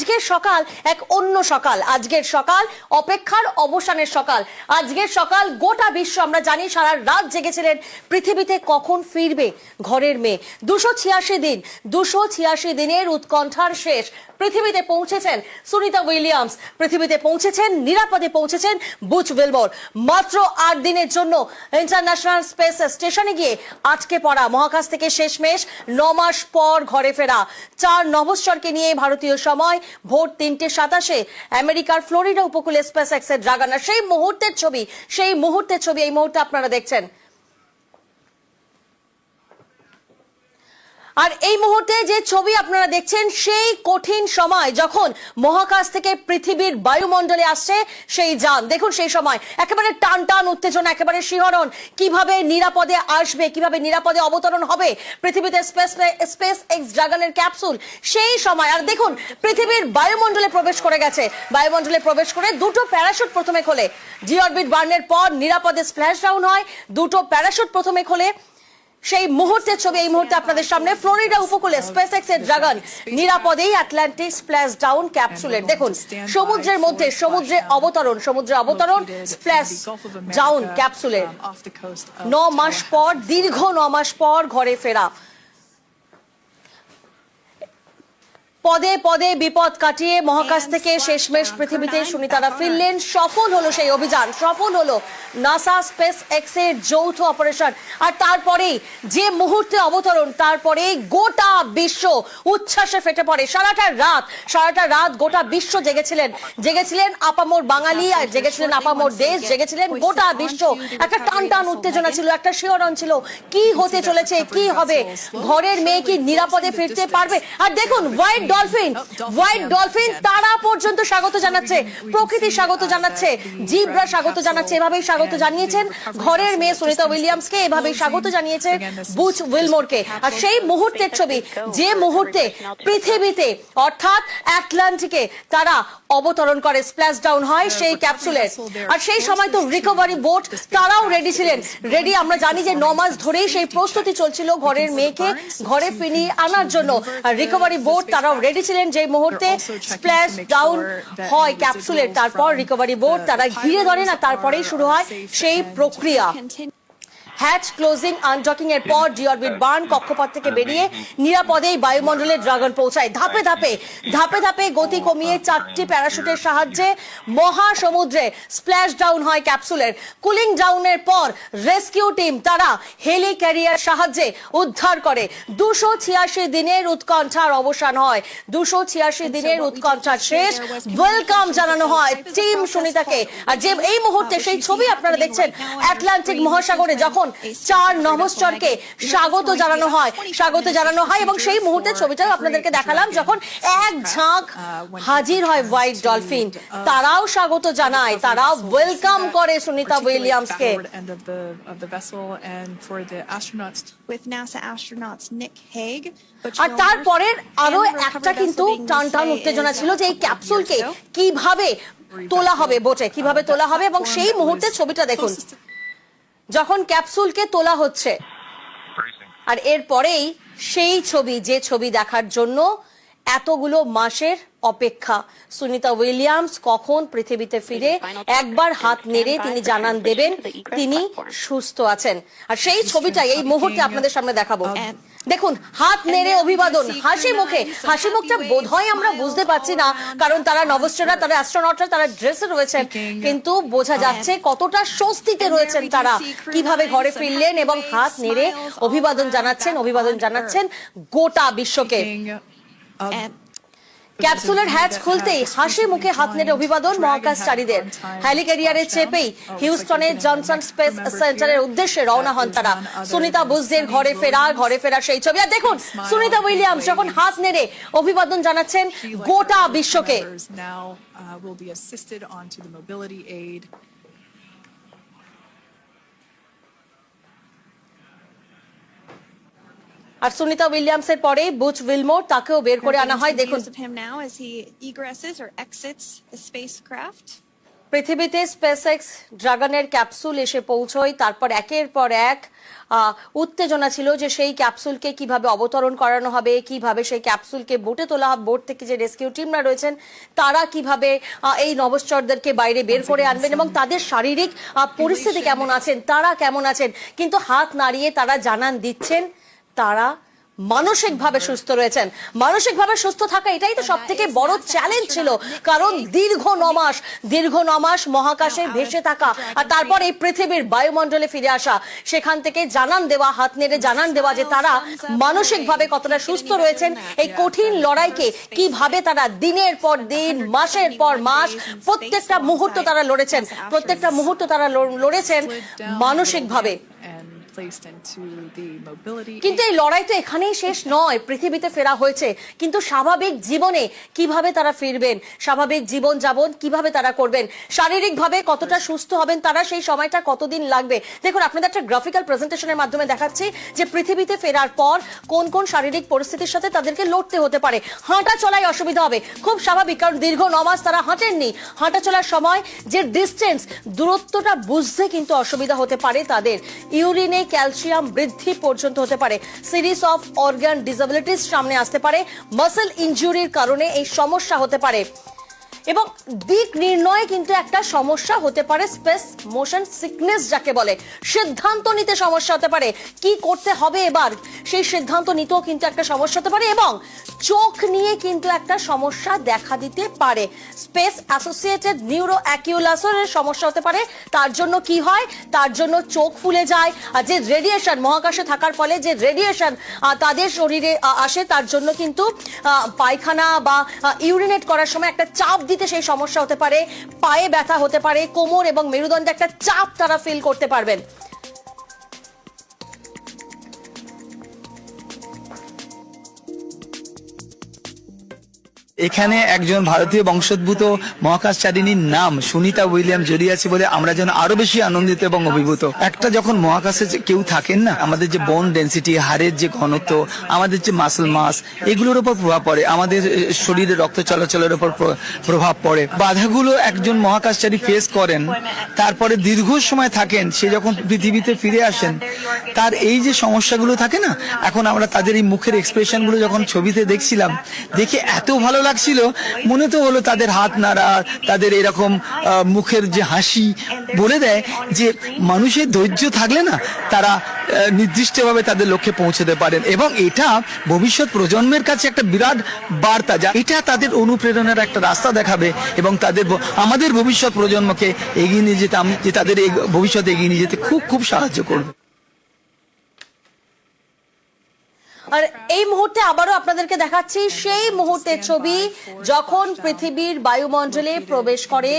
আজকের সকাল এক অন্য সকাল। আজকের সকাল অপেক্ষার অবসানের সকাল। আজকের সকাল গোটা বিশ্ব আমরা জানি সারা রাত জেগেছিলেন। পৃথিবীতে কখন ফিরবে ঘরের মেয়ে? দুশো ছিয়াশি দিন, দুশো ছিয়াশি দিনের উৎকণ্ঠার শেষ। পৃথিবীতে পৌঁছেছেন সুনিতা উইলিয়ামস, পৃথিবীতে পৌঁছেছেন, নিরাপদে পৌঁছেছেন বুচ উইলমোর মাত্র আট দিনের জন্য ইন্টারন্যাশনাল স্পেস স্টেশনে গিয়ে আটকে পড়া মহাকাশ থেকে শেষমেশ ন মাস পর ঘরে ফেরা। চার নভশ্চরকে নিয়ে ভারতীয় সময় ভোর তিনটে সাতাশে আমেরিকার ফ্লোরিডা উপকূলে স্পেস এক্সের ড্রাগানা সেই মুহূর্তের ছবি, সেই মুহূর্তের ছবি এই মুহূর্তে আপনারা দেখছেন। আর এই মুহূর্তে যে ছবি আপনারা দেখছেন, সেই কঠিন সময় যখন মহাকাশ থেকে পৃথিবীর বায়ুমণ্ডলে আসছে, সেই যান। দেখুন সেই সময়। একেবারে টান টান উত্তেজনা, একেবারে শিহরণ। কীভাবে নিরাপদে আসবে, কীভাবে নিরাপদে অবতরণ হবে পৃথিবীতে স্পেস স্পেস এক্স ড্রাগনের ক্যাপসুল, সেই সময়। আর দেখুন, পৃথিবীর বায়ুমণ্ডলে প্রবেশ করে গেছে। বায়ুমণ্ডলে প্রবেশ করে দুটো প্যারাশুট প্রথমে খোলে। জি অরবিট বার্নের পর নিরাপদে স্প্ল্যাশ ডাউন হয়। দুটো প্যারাশুট প্রথমে খোলে। সেই মুহূর্তের ছবি, এই মুহূর্তে আপনাদের সামনে ফ্লোরিডা উপকূলে স্পেস এক্সের ড্রাগন, নিরাপদেই আটলান্টিক স্প্ল্যাশ ডাউন ক্যাপসুলের দেখুন, সমুদ্রের মধ্যে সমুদ্রে অবতরণ সমুদ্রে অবতরণ স্প্ল্যাশ ডাউন ক্যাপসুলের ন মাস পর, দীর্ঘ ন মাস পর ঘরে ফেরা। পদে পদে বিপদ কাটিয়ে মহাকাশ থেকে শেষমেশ পৃথিবীতে সুনিতারা ফিরলেন। সফল হলো সেই অভিযান সফল হলো নাসা স্পেস এক্সের যৌথ অপারেশন আর তারপরেই যে মুহূর্তে অবতরণ তারপরে গোটা বিশ্ব উচ্ছ্বাসে ফেটে পড়ে। সারাটা রাত সারাটা রাত গোটা বিশ্ব জেগেছিলেন। জেগেছিলেন আপামোর বাঙালি আর জেগেছিলেন আপামোর দেশ। জেগেছিলেন গোটা বিশ্ব। একটা টান টান উত্তেজনা ছিল একটা শিহরণ ছিল। কি হতে চলেছে কি হবে? ঘরের মেয়ে কি নিরাপদে ফিরতে পারবে? আর দেখুন হোয়াইট ডলফিন, হোয়াইট ডলফিন, তারা পর্যন্ত স্বাগত জানাচ্ছে, প্রকৃতি স্বাগত জানাচ্ছে, জিব্রা স্বাগত জানাচ্ছে, এভাবেই স্বাগত জানিয়েছেন ঘরের মেয়ে সুনিতা উইলিয়ামসকে, এভাবেই স্বাগত জানিয়েছে বুচ উইলমোরকে। আর সেই মুহূর্তের ছবি, যে মুহূর্তে পৃথিবীতে, অর্থাৎ অ্যাটলান্টিকে তারা অবতরণ করে, স্প্ল্যাশ ডাউন হয় সেই ক্যাপসুলের। আর সেই সময় তো রিকভারি বোট, তারাও রেডি ছিলেন। রেডি, আমরা জানি যে ন মাস ধরেই সেই প্রস্তুতি চলছিল ঘরের মেয়েকে, ঘরে ফিরিয়ে আনার জন্য। রিকভারি বোট তারাও রেডি ছিলেন যে মুহূর্তে স্প্ল্যাশ ডাউন হয় ক্যাপসুলের তারপর রিকভারি বোর্ড তারা ঘিরে ধরে না তারপরেই শুরু হয় সেই প্রক্রিয়া। হ্যাচ ক্লোজিং আনডকিং এর পর ডিঅরবিট বার্ন কক্ষপথ থেকে বেরিয়ে নিরাপদেই বায়ুমণ্ডলে ড্রাগন পৌঁছায়। ধাপে ধাপে ধাপে ধাপে গতি কমিয়ে চারটি প্যারাশুটের সাহায্যে মহাসমুদ্রে স্প্ল্যাশ ডাউন হয় ক্যাপসুলের। কুলিং ডাউনের পর রেস্কিউ টিম তারা হেলি ক্যারিয়ার সাহায্যে উদ্ধার করে। দুশো ছিয়াশি দিনের উৎকণ্ঠার অবসান হয়। দুশো ছিয়াশি দিনের উৎকণ্ঠা শেষ। ওয়েলকাম জানানো হয় টিম সুনিতাকে। আর যে এই মুহূর্তে সেই ছবি আপনারা দেখছেন আটলান্টিক মহাসাগরে যখন চার নভশ্চরকে স্বাগত জানানো হয় স্বাগত জানানো হয় এবং সেই মুহূর্তে ছবিটাও আপনাদেরকে দেখালাম যখন এক ঝাঁক হাজির হয় হোয়াইট ডলফিন। তারাও স্বাগত জানায় তারাও ওয়েলকাম করে সুনিতা উইলিয়ামসকে। আর তারপরের আরও একটা কিন্তু টান টান উত্তেজনা ছিল যে এই ক্যাপসুলকে কীভাবে তোলা হবে বোটে কীভাবে তোলা হবে এবং সেই মুহূর্তে ছবিটা দেখুন। যখন ক্যাপসুলকে তোলা হচ্ছে। আর এরপরেই সেই ছবি যে ছবি দেখার জন্য এতগুলো মাসের অপেক্ষা। সুনিতা উইলিয়ামস কখন পৃথিবীতে ফিরে একবার হাত নেড়ে তিনি জানান দেবেন তিনি সুস্থ আছেন। আর সেই ছবিটাই এই মুহূর্তে আপনাদের সামনে দেখাবো। দেখুন, হাত নেড়ে অভিবাদন, হাসি মুখে। হাসি মুখটা বোধ হয় আমরা বুঝতে পারছি না, কারণ তারা নভশ্চরা, তারা অ্যাস্ট্রোনটরা, তারা ড্রেসে রয়েছেন। কিন্তু বোঝা যাচ্ছে কতটা স্বস্তিতে রয়েছেন তারা। কীভাবে ঘরে ফিরলেন এবং হাত নেড়ে অভিবাদন জানাচ্ছেন অভিবাদন জানাচ্ছেন গোটা বিশ্বকে। ক্যাপসুলের হ্যাচ খুলতেই হাসি মুখে হাত নেড়ে অভিবাদন মহাকাশচারীদের। হ্যালিক্যারিয়ারে চেপেই হিউস্টনের জনসন স্পেস সেন্টারের উদ্দেশ্যে রওনা হন তারা। সুনিতা বুঝদের ঘরে ফেরা ঘরে ফেরা সেই ছবি। আর দেখুন সুনিতা উইলিয়ামস যখন হাত নেড়ে অভিবাদন জানাচ্ছেন গোটা বিশ্বকে। আর সুনিতা উইলিয়ামসের পরে বুচ উইলমোর তাকেও বের করে আনা হয়। দেখুন. পৃথিবীতে স্পেসএক্স ড্রাগনের ক্যাপসুল এসে পৌঁছয়। তারপর একের পর এক উত্তেজনা ছিল যে সেই ক্যাপসুলকে কীভাবে অবতরণ করানো হবে কীভাবে সেই ক্যাপসুলকে বোটে তোলা হবে বোট থেকে যে রেস্কিউ টিমরা রয়েছেন তারা কীভাবে এই নভশ্চরদেরকে বাইরে বের করে আনবেন এবং তাদের শারীরিক পরিস্থিতি কেমন আছেন তারা কেমন আছেন। কিন্তু হাত নাড়িয়ে তারা জানান দিচ্ছেন তারা মানসিকভাবে সুস্থ রয়েছেন। মানসিকভাবে সুস্থ থাকা এটাই তো সব থেকে বড় চ্যালেঞ্জ ছিল। কারণ দীর্ঘ নমাস দীর্ঘ নমাস মহাকাশে ভেসে থাকা আর তারপর এই পৃথিবীর বায়ুমণ্ডলে ফিরে আসা, সেখান থেকে জানান দেওয়া, হাত নেড়ে জানান দেওয়া যে তারা মানসিকভাবে কতটা সুস্থ রয়েছেন, এই কঠিন লড়াইকে কীভাবে তারা দিনের পর দিন, মাসের পর মাস, প্রত্যেকটা মুহূর্ত তারা লড়েছেন, প্রত্যেকটা মুহূর্ত তারা লড়েছেন মানসিকভাবে। Placed into the mobility. কিন্তু এই লড়াই তো এখানেই শেষ নয়। পৃথিবীতে ফেরা হয়েছে। কিন্তু স্বাভাবিক জীবনে কীভাবে তারা ফিরবেন? স্বাভাবিক জীবন যাপন কীভাবে তারা করবেন? শারীরিকভাবে কতটা সুস্থ হবেন তারা সেই সময়টা কতদিন লাগবে? দেখুন, আপনাদের একটা গ্রাফিক্যাল প্রেজেন্টেশনের মাধ্যমে দেখাচ্ছি যে পৃথিবীতে ফেরার পর কোন কোন শারীরিক পরিস্থিতির সাথে তাদেরকে লড়তে হতে পারে। হাঁটা চলায় অসুবিধা হবে। খুব স্বাভাবিক, কারণ দীর্ঘ নমাস তারা হাঁটেননি। হাঁটা চলার সময় যে ডিস্টেন্স দূরত্বটা বুঝতে কিন্তু অসুবিধা হতে পারে তাদের। ইউরিনে ক্যালসিয়াম বৃদ্ধি পর্যন্ত হতে পারে। সিরিজ অফ অর্গান ডিসেবিলিটিস সামনে আসতে পারে। মাসেল ইনজুরির কারণে এই সমস্যা হতে পারে। এবং দিক নির্ণয়ে কিন্তু একটা সমস্যা হতে পারে, স্পেস মোশন সিকনেস যাকে বলে। সিদ্ধান্ত নিতে সমস্যা হতে পারে, কি করতে হবে এবার? সেই সিদ্ধান্ত নিতেও কিন্তু একটা সমস্যা হতে পারে এবং চোখ নিয়ে কিন্তু একটা সমস্যা দেখা দিতে পারে। স্পেস অ্যাসোসিয়েটেড নিউরো অ্যাকিউলাসের সমস্যা হতে পারে, তার জন্য কি হয়? তার জন্য চোখ ফুলে যায়, আর যে রেডিয়েশন মহাকাশে থাকার ফলে যে রেডিয়েশন তাদের শরীরে আসে, তার জন্য কিন্তু পায়খানা বা ইউরিনেট করার সময় একটা চাপ দিতে সেই সমস্যা হতে পারে, পায়ে ব্যথা হতে পারে, কোমর এবং মেরুদণ্ডে একটা চাপ তারা ফিল করতে পারবেন। এখানে একজন ভারতীয় বংশোদ্ভূত মহাকাশচারিণীর নাম সুনিতা উইলিয়াম জড়িয়ে আছে বলে আমরা যেন আরও বেশি আনন্দিত এবং অভিভূত। একটা যখন মহাকাশে কেউ থাকেন না, আমাদের যে বোন ডেন্সিটি হাড়ের যে ঘনত্ব, আমাদের যে মাসল মাস এগুলোর উপর প্রভাব পড়ে, আমাদের শরীরে রক্ত চলাচলের উপর প্রভাব পড়ে। বাধাগুলো একজন মহাকাশচারী ফেস করেন, তারপরে দীর্ঘ সময় থাকেন, সে যখন পৃথিবীতে ফিরে আসেন, তার এই যে সমস্যাগুলো থাকে না, এখন আমরা তাদের এই মুখের এক্সপ্রেশনগুলো যখন ছবিতে দেখছিলাম, দেখে এত ভালো লাগছিল। মনে তো হলো তাদের হাত নাড়া, তাদের এরকম মুখের যে হাসি বলে দেয় যে মানুষের ধৈর্য থাকলে না তারা নির্দিষ্টভাবে তাদের লক্ষ্যে পৌঁছতে পারেন। এবং এটা ভবিষ্যৎ প্রজন্মের কাছে একটা বিরাট বার্তা যা এটা তাদের অনুপ্রেরণার একটা রাস্তা দেখাবে এবং তাদের আমাদের ভবিষ্যৎ প্রজন্মকে এগিয়ে নিয়ে যেতে আম- যে তাদের এই ভবিষ্যৎ এগিয়ে নিয়ে যেতে খুব খুব সাহায্য করবে। আর এই মুহূর্তে আবারও আপনাদেরকে দেখাচ্ছি, সেই মুহূর্তের ছবি যখন পৃথিবীর বায়ুমণ্ডলে প্রবেশ করে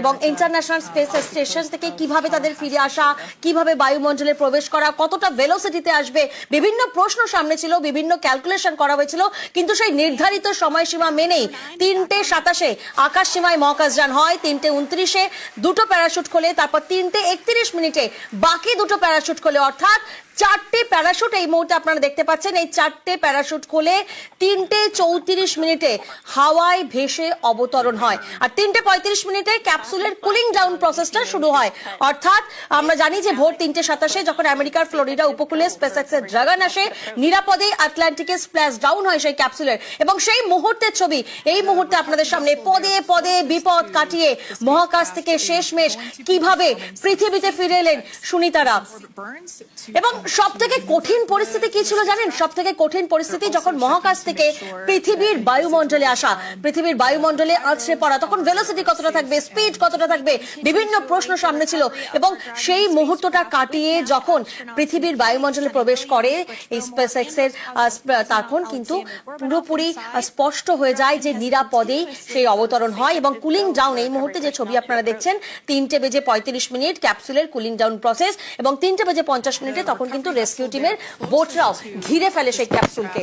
এবং ইন্টারন্যাশনাল স্পেস স্টেশন থেকে কীভাবে তাদের ফিরে আসা, কীভাবে বায়ুমণ্ডলে প্রবেশ করা, কতটা ভেলোসিটিতে আসবে, বিভিন্ন প্রশ্ন সামনে ছিল, বিভিন্ন ক্যালকুলেশন করা হয়েছিল, কিন্তু সেই নির্ধারিত সময়সীমা মেনেই তিনটে সাতাশে আকাশ সীমায় মহাকাশযান হয়, তিনটে উনত্রিশে দুটো প্যারাশুট খোলে, তারপর তিনটে একত্রিশ মিনিটে বাকি দুটো প্যারাশুট খোলে, অর্থাৎ চারটে প্যারাশুট এই মুহূর্তে আপনারা দেখতে পাচ্ছেন। এই চারটে প্যারাশুট খুলে তিনটে চৌত্রিশ মিনিটে হাওয়ায় ভেসে অবতরণ হয়। আর তিনটে পঁয়ত্রিশ মিনিটে ক্যাপসুলের কুলিং ডাউন প্রসেসটা শুরু হয়। অর্থাৎ আমরা জানি যে ভোর তিনটে সাতাশে যখন আমেরিকার ফ্লোরিডা উপকূলে স্পেসএক্সের ড্রাগন আসে, নিরাপদে আটলান্টিকে স্প্ল্যাশ ডাউন হয় সেই ক্যাপসুলের। এবং সেই মুহূর্তের ছবি, এই মুহূর্তে আপনাদের সামনে পদে পদে বিপদ কাটিয়ে মহাকাশ থেকে শেষমেশ কীভাবে পৃথিবীতে ফিরে এলেন সুনিতারা এবং সব থেকে কঠিন পরিস্থিতি কি ছিল জানেন? সব থেকে কঠিন পরিস্থিতি যখন মহাকাশ থেকে পৃথিবীর বায়ুমণ্ডলে আসা, পৃথিবীর বায়ুমণ্ডলে আছড়ে পড়া, তখন ভেলোসিটি কতটা থাকবে স্পিড কতটা থাকবে, বিভিন্ন প্রশ্ন সামনে ছিল। এবং সেই মুহূর্তটা কাটিয়ে যখন পৃথিবীর বায়ুমণ্ডলে প্রবেশ করে, এই স্পেস এক্সের তখন কিন্তু পুরোপুরি স্পষ্ট হয়ে যায় যে নিরাপদেই সেই অবতরণ হয় এবং কুলিং ডাউন এই মুহূর্তে যে ছবি আপনারা দেখছেন, তিনটে বেজে পঁয়ত্রিশ মিনিট ক্যাপসুলের কুলিং ডাউন প্রসেস এবং তিনটে বেজে পঞ্চাশ মিনিটে তখন কিন্তু রেস্কিউ টিমের বোটরাও ঘিরে ফেলে সেই ক্যাপসুলকে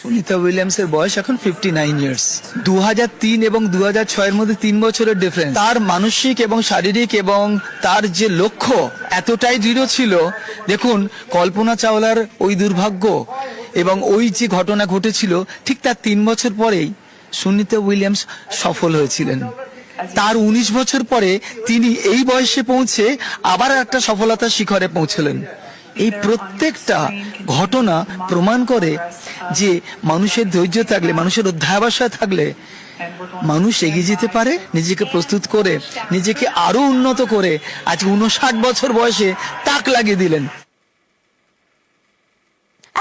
সুনিতা উইলিয়ামসের বয়স এখন ফিফটি নাইন ইয়ার্স দু এবং দু ছয়ের মধ্যে তিন বছরের ডিফারেন্স তার মানসিক এবং শারীরিক এবং তার যে লক্ষ্য, এতটাই দৃঢ় ছিল। দেখুন, কল্পনা চাওলার ওই দুর্ভাগ্য এবং ওই যে ঘটনা ঘটেছিল, ঠিক তার তিন বছর পরেই সুনিতা উইলিয়ামস সফল হয়েছিলেন। তার উনিশ বছর পরে তিনি এই বয়সে পৌঁছে আবার একটা সফলতার শিখরে পৌঁছলেন। এই প্রত্যেকটা ঘটনা প্রমাণ করে যে মানুষের ধৈর্য থাকলে, মানুষের অধ্যাবসায় থাকলে মানুষ এগিয়ে যেতে পারে, নিজেকে প্রস্তুত করে, নিজেকে আরও উন্নত করে। আজ উনষাট বছর বয়সে তাক লাগিয়ে দিলেন।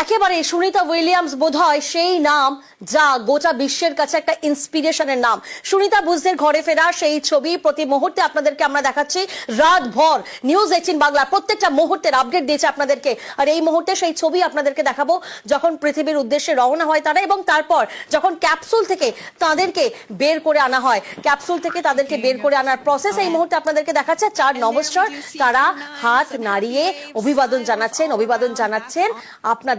একেবারে সুনিতা উইলিয়ামস বোধহয় সেই নাম যা গোটা বিশ্বের কাছে একটা ইন্সপিরেশনের নাম। সুনিতা বুঝদের ঘরে ফেরা সেই ছবি প্রতি মুহূর্তে আপনাদেরকে আমরা দেখাচ্ছি। রাত ভর নিউজ এইটিন বাংলা প্রত্যেকটা মুহূর্তের আপডেট দিয়েছে আপনাদেরকে। আর এই মুহূর্তে সেই ছবি আপনাদেরকে দেখাবো যখন পৃথিবীর উদ্দেশ্যে রওনা হয় তারা এবং তারপর যখন ক্যাপসুল থেকে তাদেরকে বের করে আনা হয়। ক্যাপসুল থেকে তাদেরকে বের করে আনার প্রসেস এই মুহূর্তে আপনাদেরকে দেখাচ্ছে। চার নমস্কার তারা হাত নাড়িয়ে অভিবাদন জানাচ্ছেন অভিবাদন জানাচ্ছেন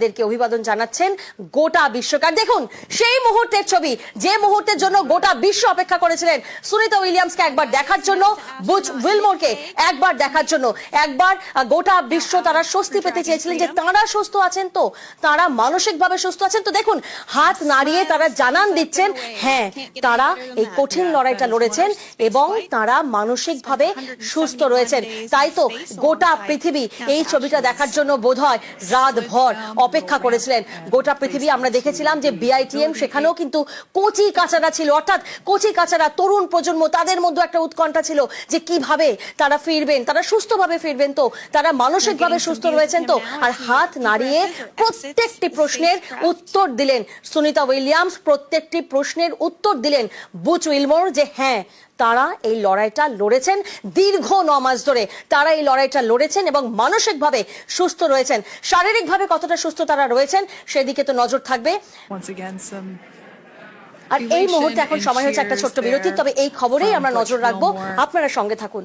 আপনাদেরকে অভিবাদন জানাচ্ছেন গোটা বিশ্বকার দেখুন, সেই মুহূর্তের ছবি, যে মুহূর্তের জন্য গোটা বিশ্ব অপেক্ষা করেছিলেন সুনিতা উইলিয়ামসকে একবার দেখার জন্য বুচ উইলমোরকে একবার দেখার জন্য। একবার গোটা বিশ্ব তারা স্বস্তি পেতে চেয়েছিলেন যে তারা সুস্থ আছেন তো, তারা মানসিকভাবে সুস্থ আছেন তো। দেখুন, হাত নাড়িয়ে তারা জানান দিচ্ছেন হ্যাঁ তারা এই কঠিন লড়াইটা লড়েছেন এবং তারা মানসিকভাবে সুস্থ রয়েছেন। তাই তো গোটা পৃথিবী এই ছবিটা দেখার জন্য বোধহয় রাত ভর অপেক্ষা করেছিলেন। গোটা পৃথিবী আমরা দেখেছিলাম যে বিআইটিএম সেখানেও কিন্তু কচি কাচারা ছিল। অর্থাৎ কচি কাচারা তরুণ প্রজন্ম তাদের মধ্যে একটা উৎকণ্ঠা ছিল যে কীভাবে তারা ফিরবেন তারা সুস্থভাবে ফিরবেন তো তারা মানসিকভাবে সুস্থ রয়েছেন তো। আর হাত নাড়িয়ে প্রত্যেকটি প্রশ্নের উত্তর দিলেন। সুনিতা উইলিয়ামস প্রত্যেকটি প্রশ্নের উত্তর দিলেন বুচ উইলমোর যে হ্যাঁ তারা এই লড়াইটা লড়েছেন দীর্ঘ ন মাস ধরে। তারা এই লড়াইটা লড়েছেন এবং মানসিকভাবে সুস্থ রয়েছেন। শারীরিকভাবে কতটা সুস্থ তারা রয়েছেন সেদিকে তো নজর থাকবে। আর এই মুহূর্তে এখন সময় হয়েছে একটা ছোট্ট বিরতি তবে এই খবরেই আমরা নজর রাখব। আপনারা সঙ্গে থাকুন।